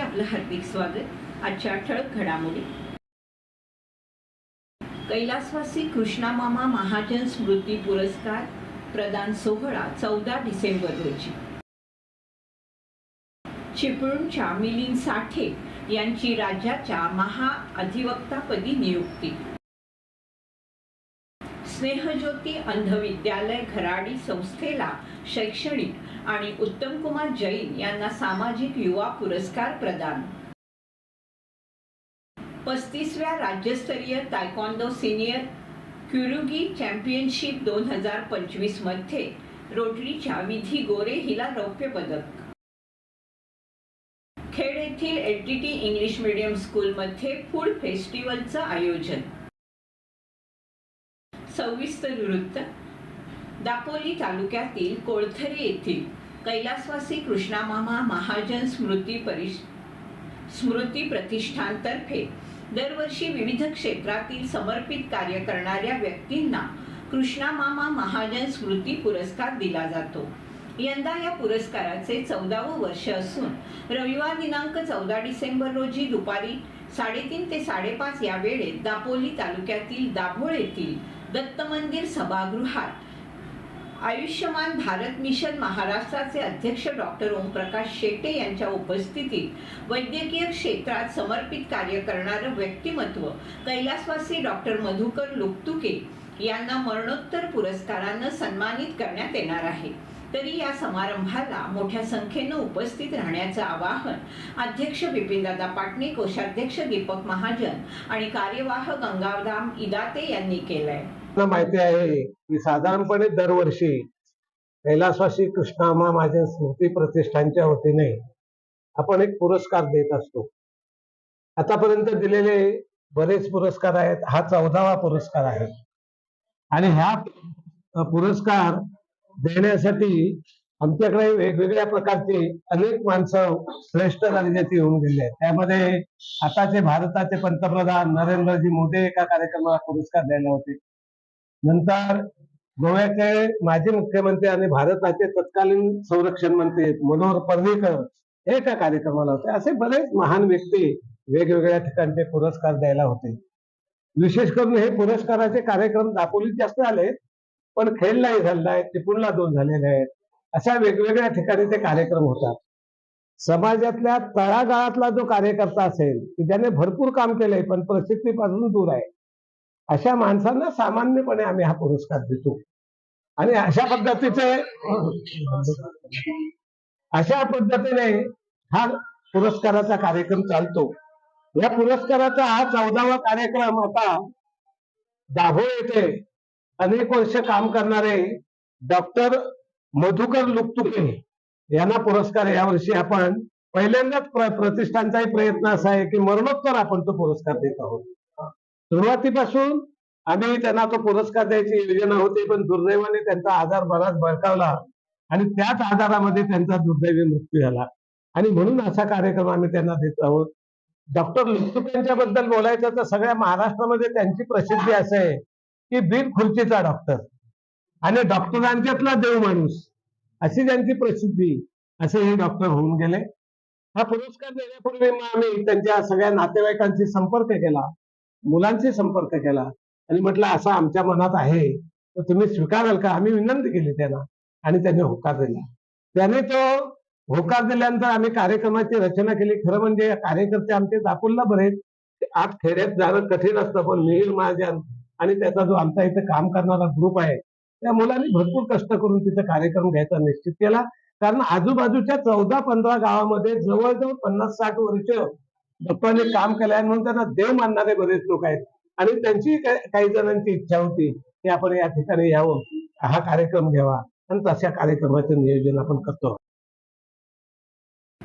आपलं हार्दिक स्वागत. आजच्या ठळक घडामोडी. कैलासवासी कृष्णामामा महाजन स्मृती पुरस्कार प्रदान सोहळा चौदा डिसेंबर रोजी. चिपळूणच्या मिलिंद साठे यांची राज्याच्या महाअधिवक्तापदी नियुक्ती. स्नेहज्योती अंध विद्यालय घराडी संस्थेला शैक्षणिक आणि उत्तम कुमार जैन यांना सामाजिक युवा पुरस्कार प्रदान. पस्तीसव्या राज्यस्तरीय तायकॉन्डो सिनियर क्युरुगी चॅम्पियनशिप दोन हजार पंचवीसमध्ये रोटरीच्या विधी गोरे हिला रौप्य पदक. खेड येथील L T T English medium स्कूलमध्ये फूड फेस्टिवलचं आयोजन. सविस्तर वृत्त दापोली तालुक्यातील कोळथरी येथील कैलासवासी कृष्णामामा महाजन स्मृती परिष स्मृती प्रतिष्ठानतर्फे दरवर्षी विविध क्षेत्रातील समर्पित कार्य करणाऱ्या व्यक्तींना कृष्णामामा महाजन स्मृती पुरस्कार दिला जातो. यंदा या पुरस्काराचे चौदावं वर्ष असून रविवार दिनांक चौदा डिसेंबर रोजी दुपारी साडेतीन ते साडेपाच या वेळेत दापोली तालुक्यातील दाभोळ येथील दत्त मंदिर सभागृहात. आयुष्यमान भारत मिशन महाराष्ट्राचे अध्यक्ष डॉक्टर ओमप्रकाश शेटे यांच्या उपस्थितीत वैद्यकीय क्षेत्रात समर्पित कार्य करणारं व्यक्तिमत्व कैलासवासी डॉक्टर मधुकर लुकतुके यांना मरणोत्तर पुरस्कारानं सन्मानित करण्यात येणार आहे. तरी या समारंभाला मोठ्या संख्येनं उपस्थित राहण्याचं आवाहन अध्यक्ष बिपिनदादा पाटणे कोषाध्यक्ष दीपक महाजन आणि कार्यवाह गंगाराम इदाते यांनी केलंय. माहिती आहे की साधारणपणे दरवर्षी कैलासवासी कृष्णामा माझ्या स्मृती प्रतिष्ठानच्या वतीने आपण एक पुरस्कार देत असतो. आतापर्यंत दिलेले बरेच पुरस्कार आहेत हा चौदावा पुरस्कार आहे. आणि ह्या पुरस्कार देण्यासाठी आमच्याकडे वेगवेगळ्या प्रकारचे अनेक माणसं श्रेष्ठ दर्जाची होऊन गेले आहेत. त्यामध्ये आताचे भारताचे पंतप्रधान नरेंद्रजी मोदी एका कार्यक्रमाला पुरस्कार द्यायला होते. नंतर गोव्याचे माजी मुख्यमंत्री आणि भारताचे तत्कालीन संरक्षण मंत्री मनोहर पर्रीकर एका कार्यक्रमाला होते. असे बरेच महान व्यक्ती वेगवेगळ्या ठिकाणचे पुरस्कार द्यायला होते. विशेष करून हे पुरस्काराचे कार्यक्रम दापोलीत जास्त आले पण खेडलाही झालेला आहे चिपळूणला दोन झालेले आहेत. अशा वेगवेगळ्या ठिकाणी ते कार्यक्रम होतात. समाजातल्या तळागाळातला जो कार्यकर्ता असेल की ज्याने भरपूर काम केलंय पण प्रसिद्धीपासून दूर आहे अशा माणसांना सामान्यपणे आम्ही हा पुरस्कार देतो. आणि अशा पद्धतीचे अशा पद्धतीने हा पुरस्काराचा कार्यक्रम चालतो. या पुरस्काराचा हा चौदावा कार्यक्रम आता दाभोळ येथे अनेक वर्ष काम करणारे डॉक्टर मधुकर लुकतुके यांना पुरस्कार यावर्षी आपण पहिल्यांदाच प्र- प्रतिष्ठानचाही प्रयत्न असा आहे की मरणोत्तर आपण तो पुरस्कार देत आहोत. सुरुवातीपासून आम्ही त्यांना तो पुरस्कार द्यायची योजना होती पण दुर्दैवाने त्यांचा आजार बराच बळकावला आणि त्याच आजारामध्ये त्यांचा दुर्दैवी मृत्यू झाला. आणि म्हणून असा कार्यक्रम आम्ही त्यांना देत आहोत. डॉक्टर लुकतुक यांच्याबद्दल बोलायचं तर सगळ्या महाराष्ट्रामध्ये त्यांची प्रसिद्धी असं आहे की बिन खुर्चीचा डॉक्टर. आणि डॉक्टरांच्यातला देव माणूस. अशी त्यांची प्रसिद्धी असे हे डॉक्टर होऊन गेले. हा पुरस्कार देण्यापूर्वी मग आम्ही त्यांच्या सगळ्या नातेवाईकांशी संपर्क केला मुलांशी संपर्क केला. आणि म्हटलं असा आमच्या मनात आहे. तर तुम्ही स्वीकाराल का? आम्ही विनंती केली त्यांना आणि त्यांनी होकार दिला. त्याने तो होकार दिल्यानंतर आम्ही कार्यक्रमाची रचना केली. खरं म्हणजे कार्यकर्ते आमचे दाखवला बरेच. आत खेड्यात जाणं कठीण असतं पण मिहिर महाजन आणि त्याचा जो आमचा इथे काम करणारा ग्रुप आहे त्या मुलांनी भरपूर कष्ट करून तिथे कार्यक्रम घ्यायचा निश्चित केला. कारण आजूबाजूच्या चौदा पंधरा गावामध्ये जवळजवळ पन्नास साठ वर्ष डॉक्टरांनी काम केलं आहे म्हणून त्यांना देव मानणारे बरेच लोक आहेत. आणि त्यांची काही जणांची इच्छा होती की आपण या ठिकाणी यावं. हा कार्यक्रम घ्यावा. आणि तशा कार्यक्रमाचं नियोजन आपण करतो.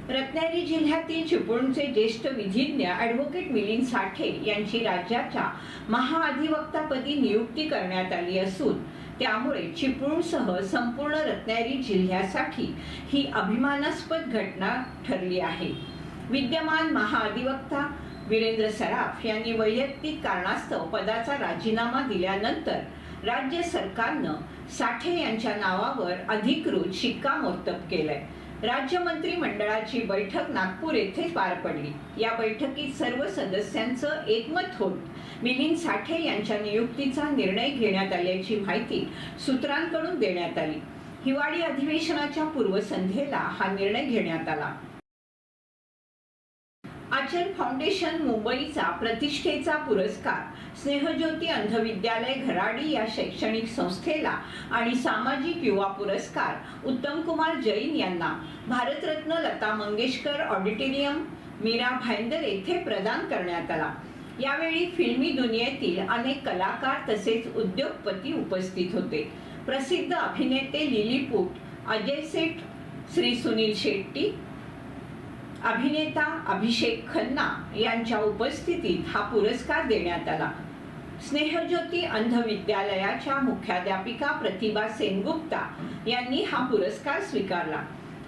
रत्नागिरी जिल्ह्यातील चिपळूणचे ज्येष्ठ विधिज्ञ ॲडव्होकेट मिलिंद साठे यांची राज्याच्या महाअधिवक्तापदी नियुक्ती करण्यात आली असून त्यामुळे चिपळूणसह संपूर्ण रत्नागिरी जिल्ह्यासाठी ही अभिमानास्पद घटना ठरली आहे. विद्यमान महाअधिवक्ता वीरेंद्र सराफ यांनी वैयक्तिक कारणास्तव पदाचा राजीनामा दिल्यानंतर राज्य सरकारनं साठे यांच्या नावावर अधिकृत शिक्कामोर्तब केलंय. राज्य मंत्रिमंडळाची बैठक नागपूर येथे पार पडली. या बैठकीत सर्व सदस्यांचं एकमत होत मिलिंद साठे यांच्या नियुक्तीचा निर्णय घेण्यात आल्याची माहिती सूत्रांकडून देण्यात आली. हिवाळी अधिवेशनाच्या पूर्वसंध्येला हा निर्णय घेण्यात आला. आचर फाउंडेशन मुंबईचा प्रतिष्ठेचा पुरस्कार. स्नेहज्योती अंधविद्यालय घराडी या शैक्षणिक संस्थेला आणि सामाजिक युवा पुरस्कार उत्तम कुमार जैन यांना. भारतरत्न लता मंगेशकर ऑडिटोरियम मीरा भाईंदर येथे प्रदान करण्यात आला. यावेळी फिल्मी दुनियेतील अनेक कलाकार तसेच उद्योगपती उपस्थित होते. प्रसिद्ध अभिनेते लिलीपूट अजय सेठ श्री सुनील शेट्टी अभिनेता अभिषेक खन्ना यांच्या उपस्थितीत हा पुरस्कार देण्यात आला. स्नेहज्योती अंध विद्यालयाच्या मुख्याध्यापिका प्रतिभा सेनगुप्ता यांनी हा पुरस्कार स्वीकारला.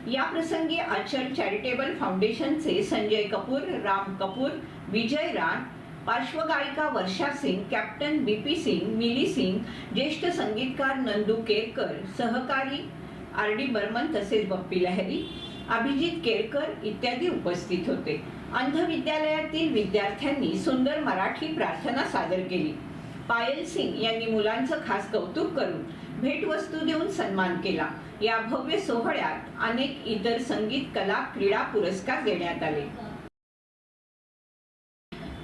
या प्रसंगी आचर चॅरिटेबल फाउंडेशनचे संजय कपूर राम कपूर विजय राण पार्श्वगायिका Varsha Singh captain B P Singh Mili Singh ज्येष्ठ संगीतकार नंदू केरकर सहकारी आर डी बर्मन तसेच बप्पी लहरी अभिजित केरकर इत्यादी उपस्थित होते. अंध विद्यालयातील विद्यार्थ्यांनी सुंदर मराठी प्रार्थना सादर केली. पायल सिंग यांनी मुलांचं खास कौतुक करून भेटवस्तू देऊन सन्मान केला. या भव्य सोहळ्यात अनेक इतर संगीत कला क्रीडा पुरस्कार देण्यात आले.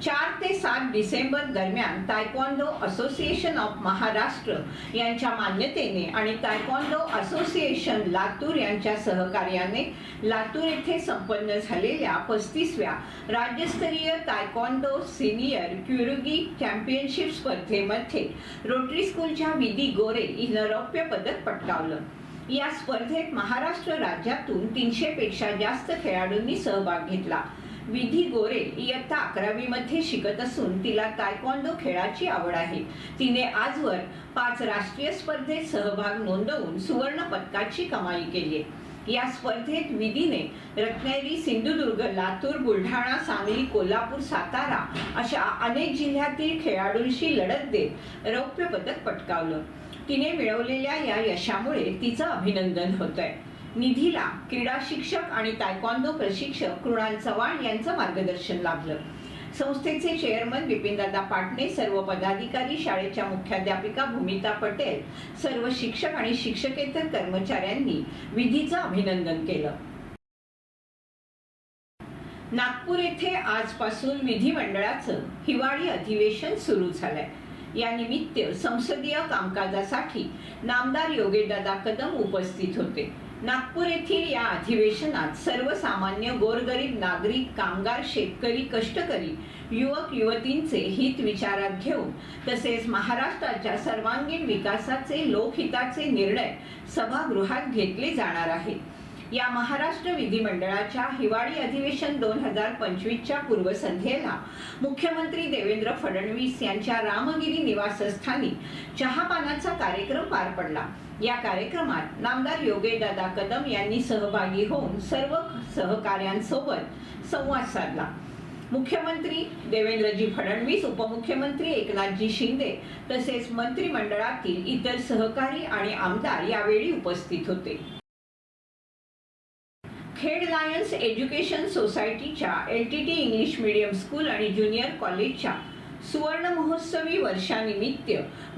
चार ते सात डिसेंबर दरम्यान तायक्वांडो असोसिएशन ऑफ महाराष्ट्र यांच्या मान्यतेने आणि तायक्वांडो असोसिएशन लातूर यांच्या सहकार्याने लातूर येथे संपन्न झालेल्या पस्तीसव्या राज्यस्तरीय तायक्वांडो सिनियर क्युरुगी चॅम्पियनशिप स्पर्धेमध्ये रोटरी स्कूलच्या विधी गोरे हिनं रौप्य पदक पटकावलं. या स्पर्धेत महाराष्ट्र राज्यातून तीनशे पेक्षा जास्त खेळाडूंनी सहभाग घेतला. विधी गोरे इयत्ता अकरावी मध्ये शिकत असून तिला तायक्वांडो खेळाची आवड आहे. तिने आजवर पाच राष्ट्रीय स्पर्धेत सहभाग नोंदवून सुवर्ण पदकाची कमाई केली आहे. या स्पर्धेत विधीने रत्नागिरी सिंधुदुर्ग लातूर बुलढाणा सांगली कोल्हापूर सातारा अशा अनेक जिल्ह्यातील खेळाडूंशी लढत देत रौप्य पदक पटकावलं. तिने मिळवलेल्या या यशामुळे तिचं अभिनंदन होत आहे निधीला क्रीडा शिक्षक आणि तायक्वांदो प्रशिक्षक कृणाल चव्हाण यांचं मार्गदर्शन लाभलं. संस्थेचे चेअरमन बिपिनदादा पाटणे सर्व पदाधिकारी शाळेच्या मुख्याध्यापिका भूमिता पटेल सर्व शिक्षक आणि शिक्षकेतर कर्मचाऱ्यांनी विधीचं अभिनंदन केलं. नागपूर येथे आजपासून विधिमंडळाचं हिवाळी अधिवेशन सुरू झालंय. या निमित्त संसदीय कामकाजासाठी नामदार योगेशदादा कदम उपस्थित होते. नागपूर येथील या अधिवेशनात सर्वसामान्य गोरगरीब नागरिक कामगार शेतकरी कष्टकरी युवक युवतींचे हित विचारात घेऊन तसेच महाराष्ट्राच्या सर्वांगीण विकासाचे लोकहिताचे निर्णय सभागृहात घेतले जाणार आहेत. या महाराष्ट्र विधिमंडळाच्या हिवाळी अधिवेशन दोन हजार पंचवीसच्या पूर्वसंध्येला मुख्यमंत्री देवेंद्र फडणवीस यांच्या रामगिरी निवासस्थानी चहापानाचा कार्यक्रम पार पडला. या कार्यक्रमात नामदार योगेशदादा कदम यांनी सहभागी होऊन सर्व सहकाऱ्यांसोबत संवाद साधला. मुख्यमंत्री देवेंद्रजी फडणवीस उपमुख्यमंत्री एकनाथजी शिंदे तसेच मंत्रिमंडळातील इतर सहकारी आणि आमदार यावेळी उपस्थित होते. खेड लायन्स एज्युकेशन सोसायटीच्या L T T English medium school आणि ज्युनियर कॉलेजच्या सुवर्ण महोत्सवी वर्षानिमित्त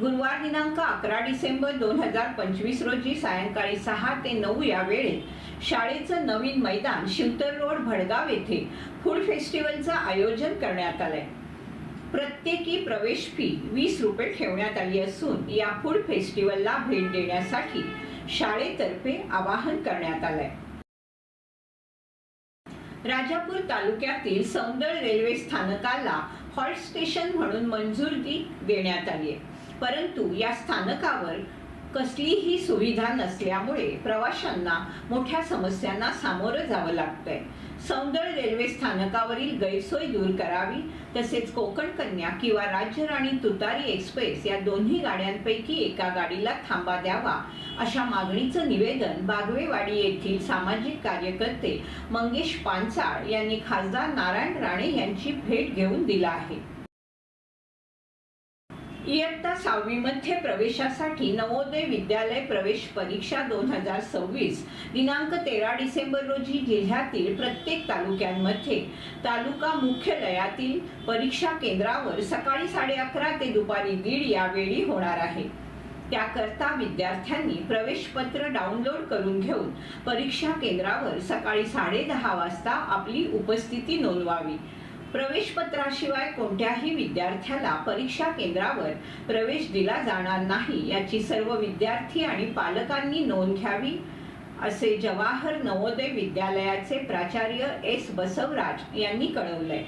गुरुवार दिनांक अकरा डिसेंबर दोन हजार पंचवीस रोजी सायंकाळी सहा ते नऊ या वेळेत शाळेचं नवीन मैदान शिवतर रोड भडगाव येथे फूड फेस्टिवलचं आयोजन करण्यात आलंय. प्रत्येकी प्रवेश फी वीस रुपये ठेवण्यात आली असून या फूड फेस्टिवलला भेट देण्यासाठी शाळेतर्फे आवाहन करण्यात आलंय. राजापूर तालुक्यातील सौंदळ रेल्वे स्थानकाला हॉल्ट स्टेशन म्हणून मंजुरी देण्यात आली. आहे परंतु या स्थानकावर कसलीही सुविधा नसल्यामुळे प्रवाशांना मोठ्या समस्यांना सामोरं जावं लागतंय. सौंदळ रेल्वे स्थानकावरील गैरसोय दूर करावी तसेच कोकण कन्या किंवा राज्यराणी तुतारी एक्सप्रेस या दोन्ही गाड्यांपैकी एका गाडीला थांबा द्यावा अशा मागणीचं निवेदन बागवेवाडी येथील सामाजिक कार्यकर्ते मंगेश पानसाळ यांनी खासदार नारायण राणे यांची भेट घेऊन दिलं आहे. इयत्ता सहावीमध्ये प्रवेशासाठी नवोदय विद्यालय प्रवेश परीक्षा दोन हजार सव्वीस दिनांक तेरा डिसेंबर रोजी जिल्ह्यातील प्रत्येक तालुक्यांमध्ये तालुका मुख्यालयातील परीक्षा केंद्रावर सकाळी साडे अकरा ते दुपारी दीड यावेळी होणार आहे. त्याकरता विद्यार्थ्यांनी प्रवेशपत्र डाउनलोड करून घेऊन परीक्षा केंद्रावर सकाळी साडे दहा वाजता आपली उपस्थिती नोंदवावी. प्रवेशपत्राशिवाय कोणत्याही विद्यार्थ्याला परीक्षा केंद्रावर प्रवेश दिला जाणार नाही याची सर्व विद्यार्थी आणि पालकांनी नोंद घ्यावी असे जवाहर नवोदय विद्यालयाचे प्राचार्य एस बसवराज यांनी कळवलंय.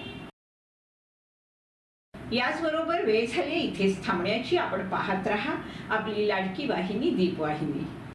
याचबरोबर वेळ झाली इथेच थांबण्याची. आपण पाहत राहा. आपली लाडकी वाहिनी दीपवाहिनी.